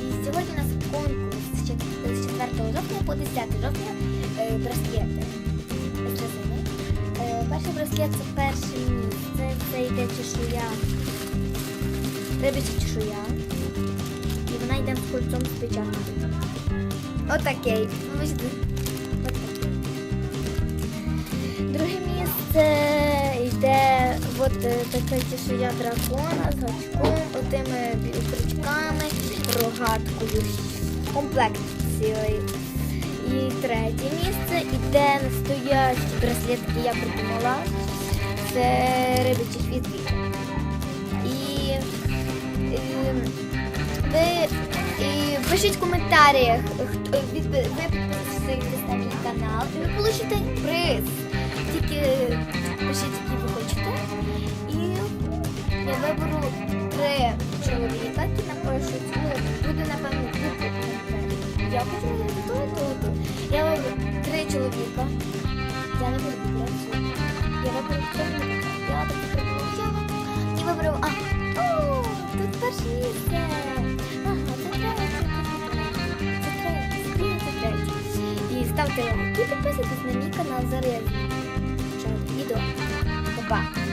І сьогодні у нас конкурс з 4 жовтня по 10 жовтня браслети. Перший браслет це перше місце. Це йде чешуя. Рибяча чешуя. І вона йде з кольцом з печаткою. Отакий. Друге місце йде от е, така чешуя дракона з гачком, отими бі- рогаткою, комплект цілий. І третє місце йде настоящий браслет, який я придумала. Це рибячий хвіст. І, і ви і пишіть в коментарях, хто ви підписуєтесь на мій канал, і ви получите приз. Тільки пишіть, які ви хочете. І я виберу буде, напевно, група. Я хочу то, то, то. Я виберу три чоловіка. Я не буду вибирати. Я виберу три. Я так придумала. І виберу. А, о, тут перше місце. Ага, це третє. І ставте лайк і підписуйтесь на мій канал. Зараз я відео. Па-па.